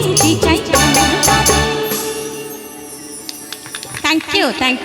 যেতে চাই thank you thank you